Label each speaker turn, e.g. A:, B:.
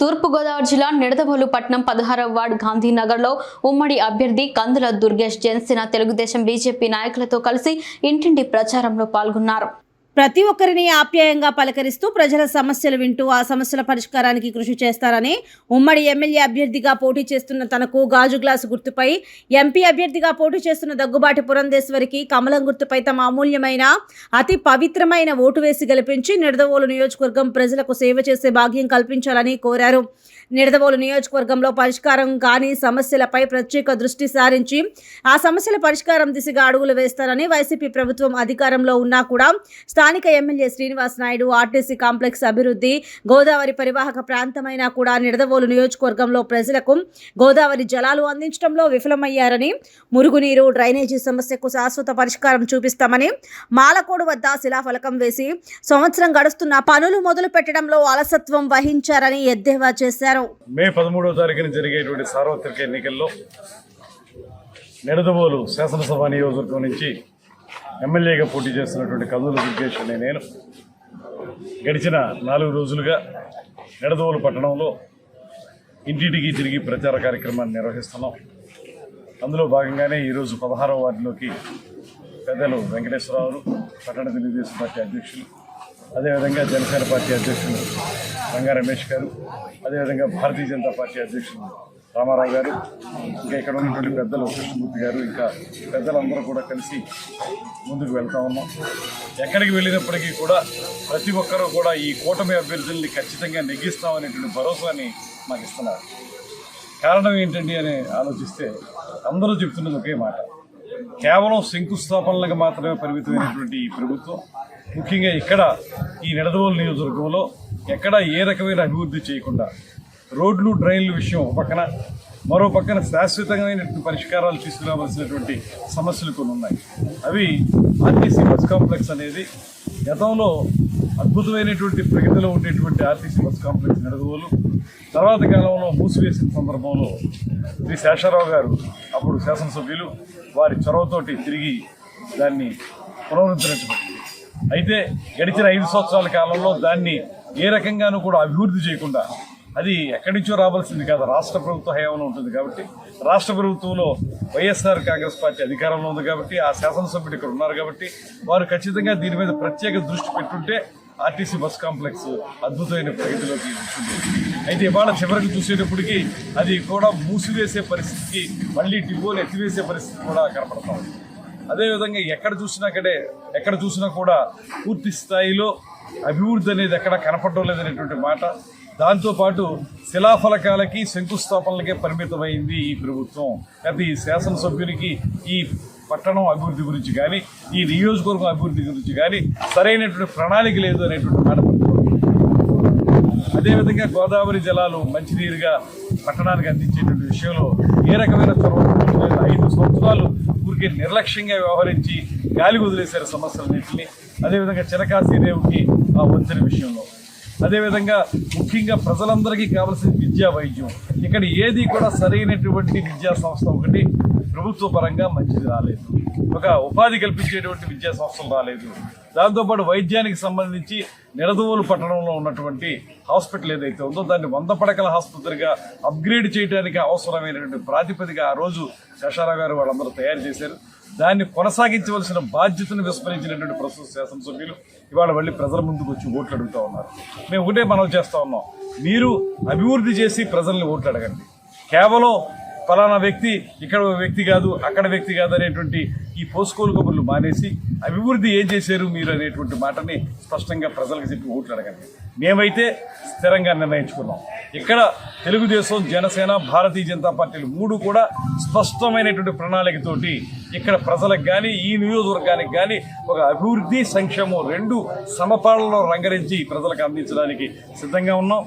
A: తూర్పుగోదావరి జిల్లా నిడదవోలు పట్నం పదహారవ వార్డ్ గాంధీనగర్లో ఉమ్మడి అభ్యర్థి కందుల దుర్గేష్ జనసేన తెలుగుదేశం బీజేపీ నాయకులతో కలిసి ఇంటింటి ప్రచారంలో పాల్గొన్నారు.
B: ప్రతి ఒక్కరిని ఆప్యాయంగా పలకరిస్తూ ప్రజల సమస్యలు వింటూ ఆ సమస్యల పరిష్కారానికి కృషి చేస్తారని ఉమ్మడి ఎమ్మెల్యే అభ్యర్థిగా పోటీ చేస్తున్న తనకు గాజు గ్లాసు గుర్తుపై ఎంపీ అభ్యర్థిగా పోటీ చేస్తున్న దగ్గుబాటి పురంధేశ్వరికి కమలం గుర్తుపై తమ అమూల్యమైన అతి పవిత్రమైన ఓటు వేసి గెలిపించి నిడదవోలు నియోజకవర్గం ప్రజలకు సేవ చేసే భాగ్యం కల్పించాలని కోరారు. నిడదవోలు నియోజకవర్గంలో పరిష్కారం కాని సమస్యలపై ప్రత్యేక దృష్టి సారించి ఆ సమస్యల పరిష్కారం దిశగా అడుగులు వేస్తారని వైసీపీ ప్రభుత్వం అధికారంలో ఉన్నా కూడా స్థానిక MLA Srinivas Naidu RTC complex అభివృద్ధి గోదావరి పరివాహక ప్రాంతమైనా కూడా నిడదవోలు నియోజకవర్గంలో ప్రజలకు గోదావరి జలాలు అందించడంలో విఫలమయ్యారని మురుగునీరు డ్రైనేజీ సమస్యకు శాశ్వత పరిష్కారం చూపిస్తామని మాలకోడు వద్ద శిలాఫలకం వేసి సంవత్సరం గడుస్తున్న పనులు మొదలు పెట్టడంలో అలసత్వం వహించారని ఎద్దేవా చేశారు.
C: మే పదమూడవ తారీఖున జరిగేటువంటి సార్వత్రిక ఎన్నికల్లో నిడదవోలు శాసనసభ నియోజకవర్గం నుంచి ఎమ్మెల్యేగా పోటీ చేస్తున్నటువంటి కందుల దుర్గేష్ అనే నేను గడిచిన నాలుగు రోజులుగా నిడదవోలు పట్టణంలో ఇంటింటికి తిరిగి ప్రచార కార్యక్రమాన్ని నిర్వహిస్తున్నాం. అందులో భాగంగానే ఈరోజు పదహారవ వార్డులోకి పెద్దలు వెంకటేశ్వరరావు పట్టణ తెలుగుదేశం పార్టీ అధ్యక్షులు అదేవిధంగా జనసేన పార్టీ అధ్యక్షులు రంగా రమేష్ గారు అదేవిధంగా భారతీయ జనతా పార్టీ అధ్యక్షులు రామారావు గారు ఇంకా ఇక్కడ ఉన్నటువంటి పెద్దలు కృష్ణమూర్తి గారు ఇంకా పెద్దలందరూ కూడా కలిసి ముందుకు వెళ్తా ఉన్నాం. ఎక్కడికి వెళ్ళినప్పటికీ కూడా ప్రతి ఒక్కరూ కూడా ఈ కూటమి అభ్యర్థుల్ని ఖచ్చితంగా నెగ్గిస్తామనేటువంటి భరోసాని మాకు ఇస్తున్నారు. కారణం ఏంటండి అని ఆలోచిస్తే అందరూ చెప్తున్నది ఒకే మాట. కేవలం శంకుస్థాపనలకు మాత్రమే పరిమితమైనటువంటి ఈ ప్రభుత్వం ముఖ్యంగా ఇక్కడ ఈ నిడదవోలు నియోజకవర్గంలో ఎక్కడ ఏ రకమైన అభివృద్ధి చేయకుండా రోడ్లు డ్రైన్ల విషయం పక్కన. మరో పక్కన శాశ్వతమైనటువంటి పరిష్కారాలు తీసుకురావాల్సినటువంటి సమస్యలు కొన్ని ఉన్నాయి. అవి ఆర్టీసీ బస్ కాంప్లెక్స్ అనేది గతంలో అద్భుతమైనటువంటి ప్రగతిలో ఉండేటువంటి ఆర్టీసీ బస్ కాంప్లెక్స్ నడదవోలు తర్వాత కాలంలో మూసివేసిన సందర్భంలో శ్రీ శేషారావు గారు అప్పుడు శాసనసభ్యులు వారి చొరవతోటి తిరిగి దాన్ని పునరుద్ధరించబడింది. అయితే గడిచిన ఐదు సంవత్సరాల కాలంలో దాన్ని ఏ రకంగానూ కూడా అభివృద్ధి చేయకుండా అది ఎక్కడి నుంచో రావాల్సింది కాదు రాష్ట్ర ప్రభుత్వ హయాంలో ఉంటుంది కాబట్టి రాష్ట్ర ప్రభుత్వంలో వైఎస్ఆర్ కాంగ్రెస్ పార్టీ అధికారంలో ఉంది కాబట్టి ఆ శాసనసభ్యుడు ఇక్కడ ఉన్నారు కాబట్టి వారు ఖచ్చితంగా దీని మీద ప్రత్యేక దృష్టి పెట్టుంటే ఆర్టీసీ బస్ కాంప్లెక్స్ అద్భుతమైన ప్రగతిలోకి వస్తుంది. అయితే ఇవాళ చివరికి చూసేటప్పటికి అది కూడా మూసివేసే పరిస్థితికి మళ్ళీ డిపోలు ఎత్తివేసే పరిస్థితి కూడా కనపడతా ఉంది. అదేవిధంగా ఎక్కడ చూసినా అక్కడే ఎక్కడ చూసినా కూడా పూర్తి స్థాయిలో అభివృద్ధి అనేది ఎక్కడ కనపడడం లేదనేటువంటి మాట దాంతోపాటు శిలాఫలకాలకి శంకుస్థాపనలకే పరిమితమైంది ఈ ప్రభుత్వం. అయితే ఈ శాసనసభ్యునికి ఈ పట్టణం అభివృద్ధి గురించి కానీ ఈ నియోజకవర్గం అభివృద్ధి గురించి కానీ సరైనటువంటి ప్రణాళిక లేదు అనేటువంటి మాట అదేవిధంగా గోదావరి జలాలు మంచినీరుగా పట్టణానికి అందించేటువంటి విషయంలో ఏ రకమైన చొరవ ఐదు సంవత్సరాలు ఊరికే నిర్లక్ష్యంగా వ్యవహరించి గాలి వదిలేశారు సమస్యలన్నింటినీ. అదేవిధంగా చిరకాశీ రేవుకి ఆ వంతెన విషయంలో. అదేవిధంగా ముఖ్యంగా ప్రజలందరికీ కావాల్సిన విద్యా వైద్యం. ఇక్కడ ఏది కూడా సరైనటువంటి విద్యా సంస్థ ఒకటి ప్రభుత్వ పరంగా మంచిది రాలేదు. ఒక ఉపాధి కల్పించేటువంటి విద్యా సంస్థలు రాలేదు. దాంతోపాటు వైద్యానికి సంబంధించి నిడదవోలు పట్టణంలో ఉన్నటువంటి హాస్పిటల్ ఏదైతే ఉందో దాన్ని వంద పడకల ఆసుపత్రిగా అప్గ్రేడ్ చేయడానికి అవసరమైనటువంటి ప్రాతిపదిక ఆ రోజు శశారావు గారు వాళ్ళందరూ తయారు చేశారు. దాన్ని కొనసాగించవలసిన బాధ్యతను విస్మరించినటువంటి ప్రస్తుత శాసనసభ్యులు ఇవాళ మళ్ళీ ప్రజల ముందుకు వచ్చి ఓట్లు అడుగుతూ ఉన్నారు. మేము ఒకటే మనం చేస్తూ ఉన్నాం. మీరు అభివృద్ధి చేసి ప్రజల్ని ఓట్లు అడగండి. కేవలం ఫలానా వ్యక్తి ఇక్కడ వ్యక్తి కాదు అక్కడ వ్యక్తి కాదు అనేటువంటి ఈ పోసుకోలు కబుర్లు మానేసి అభివృద్ధి ఏం చేశారు మీరు అనేటువంటి మాటని స్పష్టంగా ప్రజలకు చెప్పి ఓట్లు అడగండి. మేమైతే స్థిరంగా నిర్ణయించుకున్నాం. ఇక్కడ తెలుగుదేశం జనసేన భారతీయ జనతా పార్టీలు మూడు కూడా స్పష్టమైనటువంటి ప్రణాళికతోటి ఇక్కడ ప్రజలకు కానీ ఈ నియోజకవర్గానికి కానీ ఒక అభివృద్ధి సంక్షేమం రెండు సమపాలలో రంగరించి ప్రజలకు అందించడానికి సిద్ధంగా ఉన్నాం.